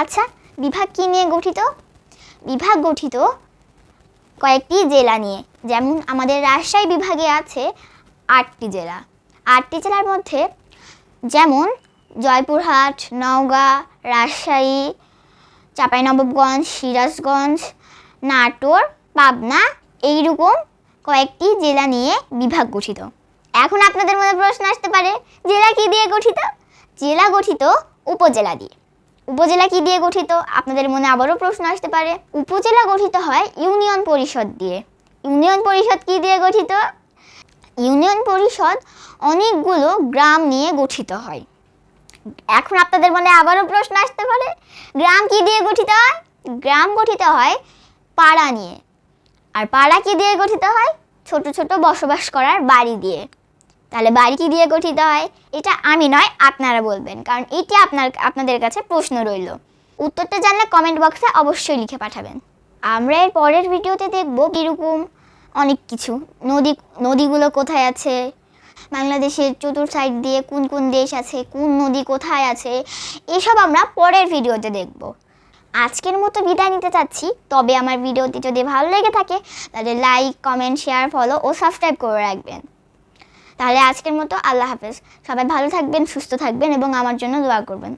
আচ্ছা বিভাগ কী নিয়ে গঠিত? বিভাগ গঠিত কয়েকটি জেলা নিয়ে। যেমন আমাদের রাজশাহী বিভাগে আছে আটটি জেলা। আটটি জেলার মধ্যে যেমন জয়পুরহাট, নওগাঁ, রাজশাহী, চাঁপাইনবাবগঞ্জ, সিরাজগঞ্জ, নাটোর, পাবনা, এইরকম কয়েকটি জেলা নিয়ে বিভাগ গঠিত। এখন আপনাদের মনে প্রশ্ন আসতে পারে, জেলা কি দিয়ে গঠিত? জেলা গঠিত উপজেলা দিয়ে। উপজেলা কি দিয়ে গঠিত? আপনাদের মনে আবারও প্রশ্ন আসতে পারে। উপজেলা গঠিত হয় ইউনিয়ন পরিষদ দিয়ে। ইউনিয়ন পরিষদ কি দিয়ে গঠিত? ইউনিয়ন পরিষদ অনেকগুলো গ্রাম নিয়ে গঠিত হয়। এখন আপনাদের মনে আবারও প্রশ্ন আসতে পারে, গ্রাম কি দিয়ে গঠিত হয়? গ্রাম গঠিত হয় পাড়া নিয়ে। আর পাড়া কি দিয়ে গঠিত হয়? ছোট ছোট বসবাস করার বাড়ি দিয়ে। তাহলে বাড়ি কি দিয়ে গঠিত হয়? এটা আমি নয়, আপনারা বলবেন। কারণ এটি আপনার, আপনাদের কাছে প্রশ্ন রইল। উত্তরটা জানলে কমেন্ট বক্সে অবশ্যই লিখে পাঠাবেন। আমরা এর পরের ভিডিওতে দেখব কীরকম অনেক কিছু। নদী, নদীগুলো কোথায় আছে? বাংলাদেশের চতুর সাইড দিয়ে কোন কোন দেশ আছে? কোন নদী কোথায় আছে? এসব আমরা পরের ভিডিওতে দেখব। আজকের মতো বিদায় নিতে চাচ্ছি। তবে আমার ভিডিওটি যদি ভালো লেগে থাকে, তাহলে লাইক কমেন্ট শেয়ার ফলো ও সাবস্ক্রাইব করে রাখবেন। তাহলে আজকের মতো আল্লাহ হাফেজ। সবাই ভালো থাকবেন, সুস্থ থাকবেন এবং আমার জন্য দোয়া করবেন।